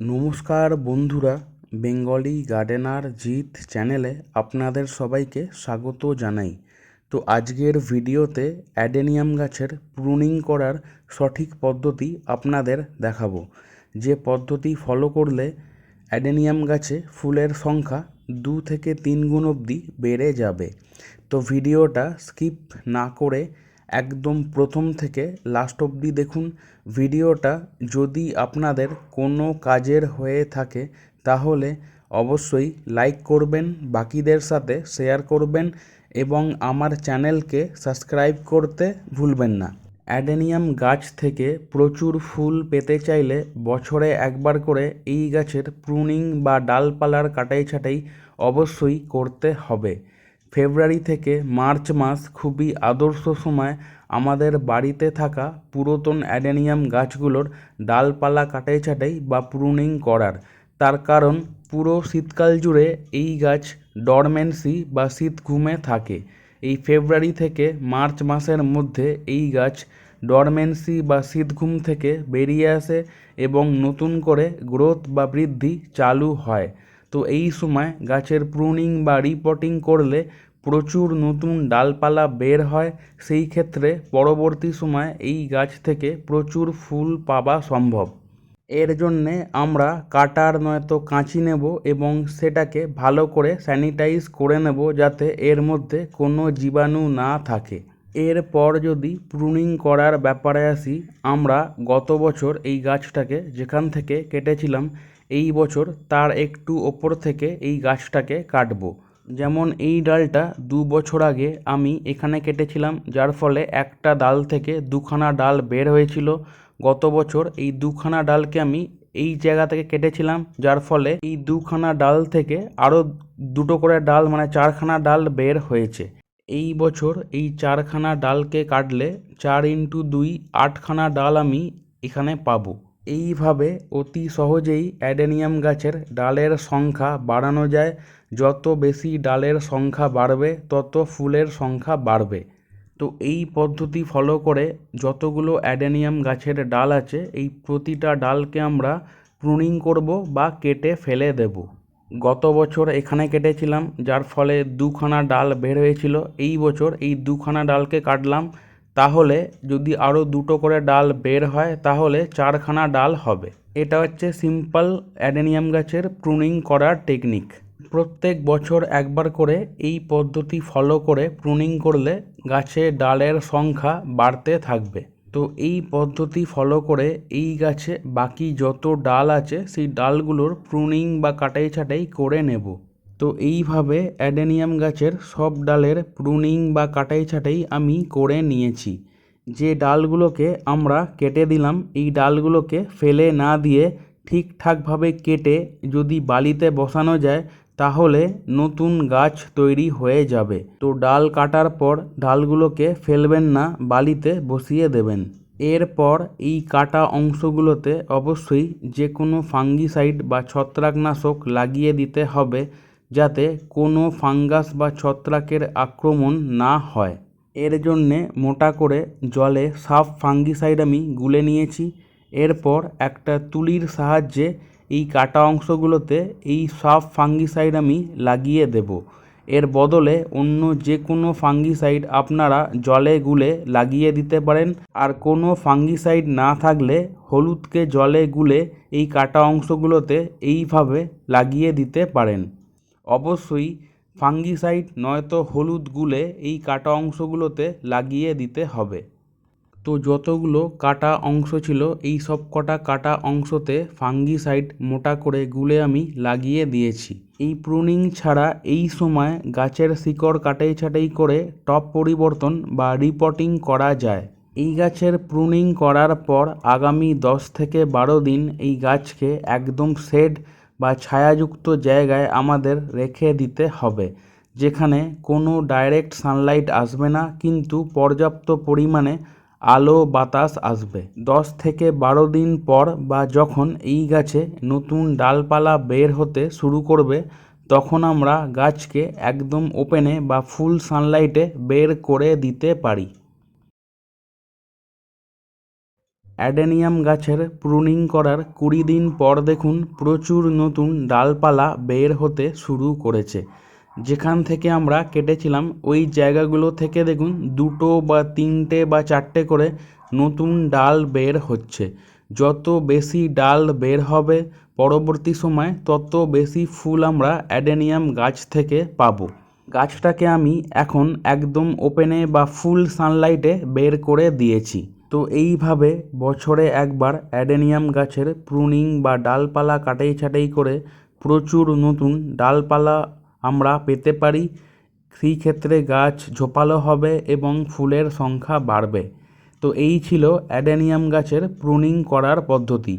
নমস্কার বন্ধুরা, Bengali gardener Jeet চ্যানেলে আপনাদের সবাইকে স্বাগত জানাই। তো আজকের ভিডিওতে অ্যাডেনিয়াম গাছের প্রুনিং করার সঠিক পদ্ধতি আপনাদের দেখাবো। যে পদ্ধতি ফলো করলে অ্যাডেনিয়াম গাছে ফুলের সংখ্যা দু থেকে তিন গুণ অবধি বেড়ে যাবে। তো ভিডিওটা স্কিপ না করে একদম প্রথম থেকে লাস্ট অবধি দেখুন ভিডিওটা। যদি আপনাদের কোনো কাজের হয়ে থাকে, তাহলে অবশ্যই লাইক করবেন, বাকিদের সাথে শেয়ার করবেন এবং আমার চ্যানেলকে সাবস্ক্রাইব করতে ভুলবেন না। অ্যাডেনিয়াম গাছ থেকে প্রচুর ফুল পেতে চাইলে বছরে একবার করে এই গাছের প্রুনিং বা ডালপালার কাটাই ছাঁটাই অবশ্যই করতে হবে। ফেব্রুয়ারি থেকে মার্চ মাস খুবই আদর্শ সময় আমাদের বাড়িতে থাকা পুরাতন অ্যাডেনিয়াম গাছগুলোর ডালপালা কাটাই ছাঁটাই বা প্রুনিং করার। তার কারণ পুরো শীতকাল জুড়ে এই গাছ ডরমেন্সি বা শীত ঘুমে থাকে। এই ফেব্রুয়ারি থেকে মার্চ মাসের মধ্যে এই গাছ ডরমেন্সি বা শীত ঘুম থেকে বেরিয়ে আসে এবং নতুন করে গ্রোথ বা বৃদ্ধি চালু হয়। তো এই সময় গাছের প্রুনিং বা রিপোর্টিং করলে প্রচুর নতুন ডালপালা বের হয়। সেই ক্ষেত্রে পরবর্তী সময় এই গাছ থেকে প্রচুর ফুল পাওয়া সম্ভব। এর জন্যে আমরা কাটার নয়তো কাঁচি নেব এবং সেটাকে ভালো করে স্যানিটাইজ করে নেব যাতে এর মধ্যে কোনো জীবাণু না থাকে। এরপর যদি প্রুনিং করার ব্যাপারে আসি, আমরা গত বছর এই গাছটাকে যেখান থেকে কেটেছিলাম, এই বছর তার একটু ওপর থেকে এই গাছটাকে কাটবো। যেমন এই ডালটা দু বছর আগে আমি এখানে কেটেছিলাম, যার ফলে একটা ডাল থেকে দুখানা ডাল বের হয়েছিল। গত বছর এই দুখানা ডালকে আমি এই জায়গা থেকে কেটেছিলাম, যার ফলে এই দুখানা ডাল থেকে আরও দুটো করে ডাল মানে চারখানা ডাল বের হয়েছে। এই বছর এই চারখানা ডালকে কাটলে চার ইন্টু দুই, আটখানা ডাল আমি এখানে পাবো। এইভাবে অতি সহজেই অ্যাডেনিয়াম গাছের ডালের সংখ্যা বাড়ানো যায়। যত বেশি ডালের সংখ্যা বাড়বে, তত ফুলের সংখ্যা বাড়বে। তো এই পদ্ধতি ফলো করে যতগুলো অ্যাডেনিয়াম গাছের ডাল আছে, এই প্রতিটা ডালকে আমরা প্রুনিং করব বা কেটে ফেলে দেব। গত বছর এখানে কেটেছিলাম, যার ফলে দুখানা ডাল বের হয়েছিল। এই বছর এই দুখানা ডালকে কাটলাম। তাহলে যদি আরও দুটো করে ডাল বের হয়, তাহলে চারখানা ডাল হবে। এটা হচ্ছে সিম্পল অ্যাডেনিয়াম গাছের প্রুনিং করার টেকনিক প্রত্যেক বছর একবার করে এই পদ্ধতি ফলো করে প্রুনিং করলে গাছে ডালের সংখ্যা বাড়তে থাকবে। তো এই পদ্ধতি ফলো করে এই গাছে বাকি যত ডাল আছে, সেই ডালগুলোর প্রুনিং বা কাটাই ছাটাই করে নেব। তো এইভাবে অ্যাডেনিয়াম গাছের সব ডালের প্রুনিং বা কাটাই ছাটাই আমি করে নিয়েছি। যে ডালগুলোকে আমরা কেটে দিলাম, এই ডালগুলোকে ফেলে না দিয়ে ঠিকঠাকভাবে কেটে যদি বালিতে বসানো যায় তাহলে নতুন গাছ তৈরি হয়ে যাবে। তো ডাল কাটার পর ডালগুলোকে ফেলবেন না, বালিতে বসিয়ে দেবেন। এরপর এই কাটা অংশগুলোতে অবশ্যই যে কোনো ফাঙ্গিসাইড বা ছত্রাকনাশক লাগিয়ে দিতে হবে যাতে কোনো ফাঙ্গাস বা ছত্রাকের আক্রমণ না হয়। এর জন্যে মোটা করে জলে সাফ ফাঙ্গিসাইড আমি গুলে নিয়েছি। এরপর একটা তুলির সাহায্যে এই কাটা অংশগুলোতে এই সাফ ফাঙ্গিসাইড আমি লাগিয়ে দেব। এর বদলে অন্য যে কোনো ফাঙ্গিসাইড আপনারা জলে গুলে লাগিয়ে দিতে পারেন। আর কোনো ফাঙ্গিসাইড না থাকলে হলুদকে জলে গুলে এই কাটা অংশগুলোতে এইভাবে লাগিয়ে দিতে পারেন। অবশ্যই ফাঙ্গিসাইড নয়তো হলুদ গুলে এই কাটা অংশগুলোতে লাগিয়ে দিতে হবে। তো যতগুলো কাটা অংশ ছিল, এই সব কটা কাটা অংশতে ফাঙ্গিসাইড মোটা করে গুলে আমি লাগিয়ে দিয়েছি। এই প্রুনিং ছাড়া এই সময় গাছের শিকড় কাটাই ছাটাই করে টপ পরিবর্তন বা রিপোর্টিং করা যায়। এই গাছের প্রুনিং করার পর আগামী দশ থেকে বারো দিন এই গাছকে একদম শেড বা ছায়াযুক্ত জায়গায় আমাদের রেখে দিতে হবে, যেখানে কোনো ডাইরেক্ট সানলাইট আসবে না, কিন্তু পর্যাপ্ত পরিমাণে আলো বাতাস আসবে। দশ থেকে বারো দিন পর বা যখন এই গাছে নতুন ডালপালা বের হতে শুরু করবে, তখন আমরা গাছকে একদম ওপেনে বা ফুল সানলাইটে বের করে দিতে পারি। অ্যাডেনিয়াম গাছের প্রুনিং করার কুড়ি দিন পর দেখুন প্রচুর নতুন ডালপালা বের হতে শুরু করেছে। যেখান থেকে আমরা কেটেছিলাম, ওই জায়গাগুলো থেকে দেখুন, দুটো বা তিনটে বা চারটে করে নতুন ডাল বের হচ্ছে। যত বেশি ডাল বের হবে পরবর্তী সময়, তত বেশি ফুল আমরা অ্যাডেনিয়াম গাছ থেকে পাবো। গাছটাকে আমি এখন একদম ওপেনে বা ফুল সানলাইটে বের করে দিয়েছি। তো এইভাবে বছরে একবার অ্যাডেনিয়াম গাছের প্রুনিং বা ডালপালা কাটাই ছাটাই করে প্রচুর নতুন ডালপালা আমরা পেতে পারি। সেই ক্ষেত্রে গাছ ঝোপালো হবে এবং ফুলের সংখ্যা বাড়বে। তো এই ছিল অ্যাডেনিয়াম গাছের প্রুনিং করার পদ্ধতি।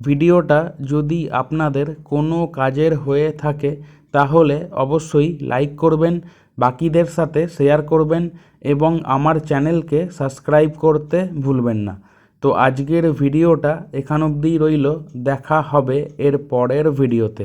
ভিডিওটা যদি আপনাদের কোনো কাজের হয়ে থাকে, তাহলে অবশ্যই লাইক করবেন, বাকিদের সাথে শেয়ার করবেন এবং আমার চ্যানেলকে সাবস্ক্রাইব করতে ভুলবেন না। তো আজকের ভিডিওটা এখান অবধিই রইল। দেখা হবে এর পরের ভিডিওতে।